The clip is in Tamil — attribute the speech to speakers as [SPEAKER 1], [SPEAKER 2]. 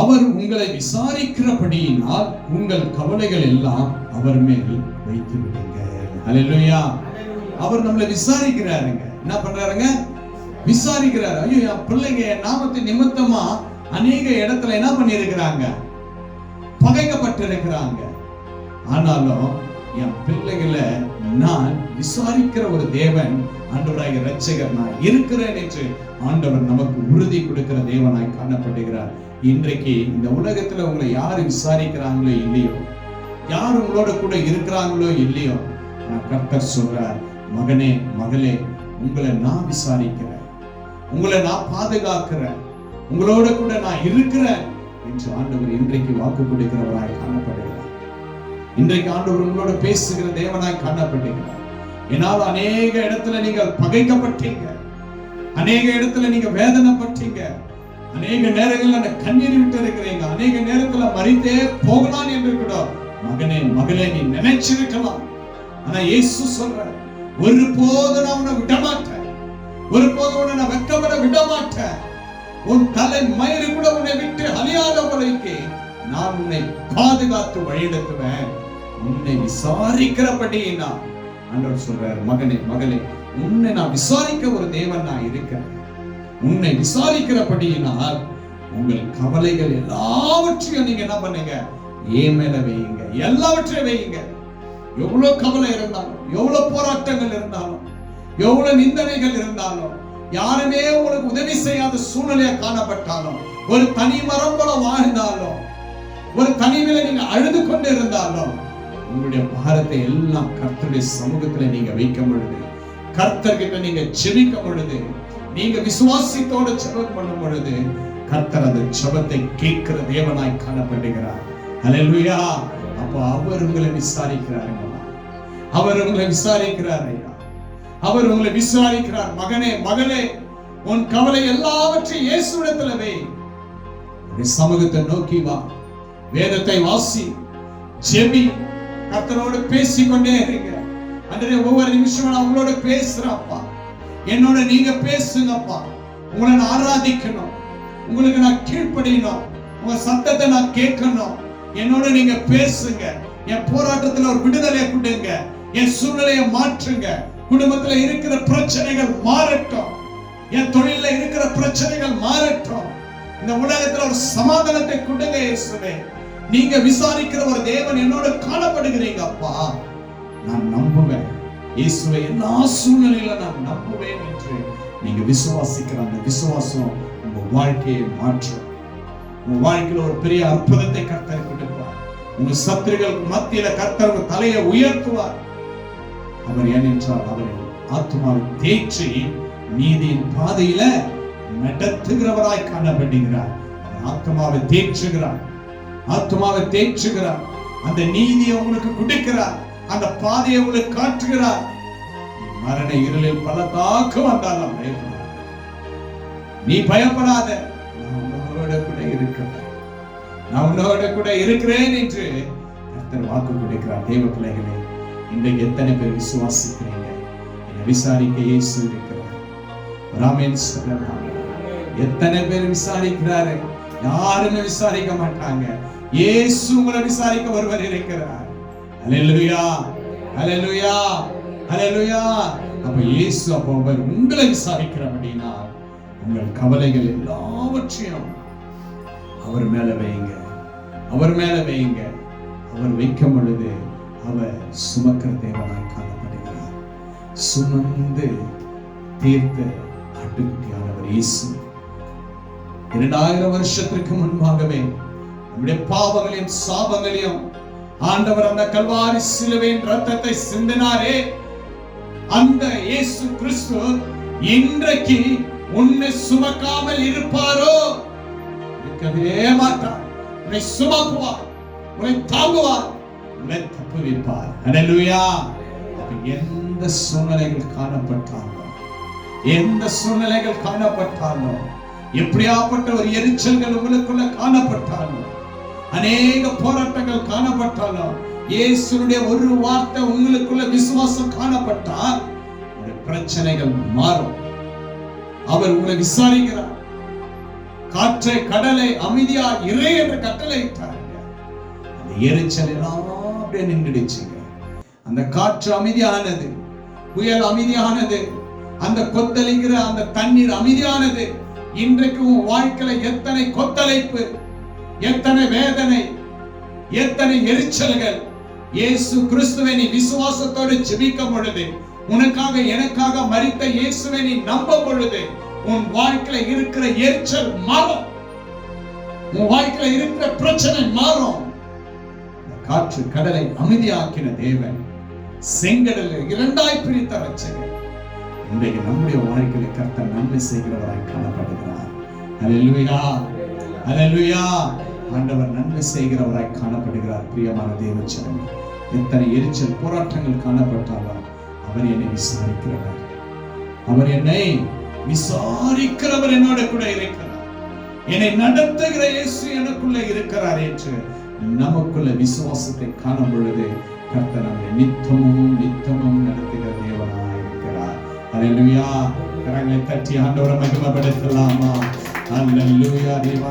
[SPEAKER 1] அவர் உங்களை விசாரிக்கிறபடியினால் உங்கள் கவலைகள் எல்லாம் அவர் மேல் வைத்து விடுங்க. அவர் நம்மளை விசாரிக்கிறாருங்க. என்ன பண்றாருங்க? விசாரிக்கிறாரு. ஐயோ என் பிள்ளைங்க நாமத்தை நிமித்தமா அநேக இடத்துல என்ன பண்ணியிருக்கிறாங்க? பகைக்கப்பட்டிருக்கிறாங்க. ஆனாலும் என் பிள்ளைகளை நான் விசாரிக்கிற ஒரு தேவன் ஆண்டவராக ரட்சகர் நான் இருக்கிறேன் என்று ஆண்டவர் நமக்கு உறுதி கொடுக்கிற தேவனாய் காணப்படுகிறார். இன்றைக்கு இந்த உலகத்துல உங்களை யாரு விசாரிக்கிறாங்களோ இல்லையோ யார் உங்களோட கூட இருக்கிறாங்களோ இல்லையோ நான் கர்த்தர் சொல்றார் மகனே மகளே உங்களை நான் விசாரிக்கிறேன். உங்களை நான் பாதுகாக்கிறேன். உங்களோட கூட நான் இருக்கிறேன். என்று ஆண்டவர் இன்றைக்கு வாக்கு கொடுக்கிறவராய் காணப்படுகிறார். இன்றைக்கு ஆண்டவர் உங்களோட பேசுகிற தேவனாய் காணப்படுகிறார் என்னால் அநேக இடத்துல நீங்கள் பகைக்கப்பட்டீங்க. அநேக இடத்துல நீங்க வேதனைப்பட்டீங்க. அநேக நேரங்கள்ல கண்ணீர் விட்டு இருக்கிறீங்க. அநேக நேரத்துல மறித்தே போகலாம் என்று கூட. மகனே மகளே நீ நினைச்சிருக்கலாம் ஆனா இயேசு சொல்ற ஒருபோதும் நான் உன்னை விட மாட்டேன் ஒருபோதும் உன்னை நான் வெட்கப்பட விட மாட்டேன் உன் தலை மயிறு கூட உன்னை விட்டு அழியாத முறைக்கு நான் உன்னை பாதுகாத்து வழிநடத்துவேன். உன்னை விசாரிக்கிறபடினா நான் ஆண்டவர் சொல்றார் மகனே மகளே உன்னை நான் விசாரிக்க ஒரு தேவன் நான் இருக்கிறேன். உன்னை விசாரிக்கிறபடியினால் உங்கள் கவலைகள் எல்லாவற்றையும் நீங்க என்ன பண்ணுங்க? ஏன் மேல வையுங்க. எல்லாவற்றையும் வையுங்க. எவ்வளவு கவலை இருந்தாலும் எவ்வளவு போராட்டங்கள் இருந்தாலும் எவ்வளவு நிந்தனைகள் இருந்தாலும் யாருமே உங்களுக்கு உதவி செய்யாத சூழ்நிலையா காணப்பட்டாலும் ஒரு தனி மரம் போல வாழ்ந்தாலும் ஒரு தனிமையில நீங்க அழுது கொண்டு இருந்தாலும் உங்களுடைய பாரத்தை எல்லாம் கர்த்தருடைய சமூகத்துல நீங்க வைக்க பொழுது கர்த்தர்கிட்ட நீங்க செபிக்க பொழுது நீங்க விசுவாசத்தோட செபம் பண்ணும் பொழுது கர்த்தர் அந்த செபத்தை கேட்கிற தேவனாய் காணப்படுகிறார். ஹalleluya அப்போ அவர் உங்களை விசாரிக்கிறாருங்களா அவர் உங்களை விசாரிக்கிறார் ஐயா. அவர் உங்களை விசாரிக்கிறார். மகனே மகளே உன் கவலை எல்லாவற்றையும் இயேசுடத்துல வை. சமூகத்தை நோக்கி வா. வேதத்தை வாசி. ஜெபி. கத்தரோடு பேசிக்கொண்டே இருங்க. அன்றைய ஒவ்வொரு நிமிஷமும் நான் உங்களோட பேசுறப்பா என்னோட நீங்க பேசுங்கப்பா. உங்களை நான் ஆராதிக்கணும். உங்களுக்கு நான் கீழ்ப்படியணும். உங்க சத்தத்தை நான் கேட்கணும். என்னோட நீங்க பேசுங்க. என் போராட்டத்துல ஒரு விடுதலையை கொடுங்க. என் சூழ்நிலையை மாற்றுங்க. குடும்பத்துல இருக்கிற பிரச்சனைகள் மாறட்டும். என் தொழில இருக்கிற பிரச்சனைகள் மாறட்டும். இந்த உலகத்துல ஒரு சமாதானத்தை கொடுங்க இயேசுவே. நீங்க விசாரிக்கிற ஒரு தேவன் என்னோட காணப்படுகிறீங்க அப்பா. நான் நம்புவேன். இயேசுவை எல்லா சூழ்நிலையில நான் நம்புவேன் என்று நீங்க விசுவாசிக்கிற அந்த விசுவாசம் உங்க வாழ்க்கையை மாற்றும். உங்க வாழ்க்கையில ஒரு பெரிய அற்புதத்தை கர்த்தர் கொடுப்பார். உங்க சத்துருகளுக்கு மத்தியில கர்த்தர் உங்க தலையை உயர்த்துவார். அவர் ஏனென்றால் அவர் ஆத்மாவை தேற்றி நீதியின் பாதையில நடத்துகிறவராய் காணப்படுகிறார். அவர் ஆத்மாவை தேற்றுகிறார். ஆத்மாவை தேய்ச்சுகிறார் அந்த நீதியை உங்களுக்கு குடிக்கிறார். அந்த பாதையை உங்களுக்கு காட்டுகிறார். மரண இருளில் பல தாக்கம் வந்தாலும் பயப்படாத நீ பயப்படாத. நான் உன்னோட கூட இருக்கிறேன். நான் உன்னோட கூட இருக்கிறேன் என்று கர்த்தர் வாக்கு கொடுக்கிறார். தேவ பிள்ளைகளே இன்றைக்கு எத்தனை பேர் விசுவாசிக்கிறீங்க? என்னை விசாரிக்க இயேசு இருக்கிறார். ராமேன் எத்தனை பேர் விசாரிக்கிறாரு? யாருமே விசாரிக்க மாட்டாங்க. இயேசு உங்களை விசாரிக்க ஒருவர் இருக்கிறார். அலலுயா அலலுயா அலலுயா அப்ப இயேசு அப்ப அவர் உங்களை விசாரிக்கிறார் அப்படின்னா உங்கள் கவலைகள் எல்லாவற்றையும் அவர் மேல வைங்க அவர் மேல வைங்க அவர் வைக்கும் பொழுது அவர் சுமக்கிற தேவனாய் காணப்படுகிறார். சுமந்து தீர்த்த அடுக்கியானவர் இயேசு. இரண்டாயிரம் வருஷத்திற்கு முன்பாகவே நம்முடைய பாவங்களையும் சாபங்களையும் ஆண்டவர் அந்த கல்வாரி சிலுவையின் ரத்தத்தை சிந்தினாரே. அந்த இயேசு கிறிஸ்து இன்றைக்கு உன்னை சுமக்காமல் இருப்பாரோ? இருக்கவே மாட்டார். உன்னை சுமக்குவார். உன்னை தாங்குவார். உன்னை தப்புவிப்பார். ஹalleluya எந்த சூழ்நிலைகள் காணப்பட்டாலும் எந்த சூழ்நிலைகள் காணப்பட்டாலும் எப்படியாப்பட்ட ஒரு எரிச்சல்கள் உங்களுக்குள்ள காணப்பட்டாலும் அநேக போராட்டங்கள் காணப்பட்டாலும் இயேசுடைய ஒரு வார்த்தை உங்களுக்குள்ள விசுவாசம் காணப்பட்டால் பிரச்சனைகள் மாறும். அவர் உங்களை விசாரிக்கிறார். காற்றை கடலை அமைதியா இறை என்று கட்டளையிட்டாருங்க அந்த எரிச்சல் எல்லாம் அப்படியே நின்றுடுச்சுங்க அந்த காற்று அமைதியானது புயல் அமைதியானது அந்த கொத்தளிக்கிற அந்த தண்ணீர் அமைதியானது இன்றைக்கு உன் வாழ்க்கையில எத்தனை கொத்தளிப்பு எத்தனை வேதனை எத்தனை எரிச்சல்கள். இயேசு கிறிஸ்துவை நீ விசுவாசத்தோடு ஜெபிக்கும் பொழுது உனக்காக எனக்காக மறித்த இயேசுவை நீ நம்ப பொழுது உன் வாழ்க்கையில இருக்கிற எரிச்சல் மாறும். உன் வாழ்க்கையில இருக்கிற பிரச்சனை மாறும். காற்று கடலை அமைதியாக்கின தேவன் செங்கடலை இரண்டாய் பிரித்த ரட்சகர் இன்றைக்கு நம்முடைய வாழ்க்கையில கர்த்தர் நன்மை செய்கிறவராய் காணப்படுகிறார். அல்லேலூயா அலலுயா ஆண்டவர் நன்மை செய்கிறவராய் காணப்படுகிறார். பிரியமான தேவச்சனமே எத்தனை எரிச்சல் போராட்டங்கள் காணப்பட்டாலும் அவர் என்னை விசாரிக்கிறவர். அவர் என்னை விசாரிக்கிறவர் என்னோட கூட இருக்கிறார். என்னை நடத்துகிற இயேசு எனக்குள்ள இருக்கிறார் என்று நமக்குள்ள விசுவாசத்தை காணும் பொழுது கர்த்தர் நம்மை நித்தமும் நித்தமும் நடத்துகிற தேவனாய் இருக்கிறார். அல்லேலூயா கரங்களை தட்டி ஆண்டவரை மகிமப்படுத்தலாமா? அல்லேலூயா தேவா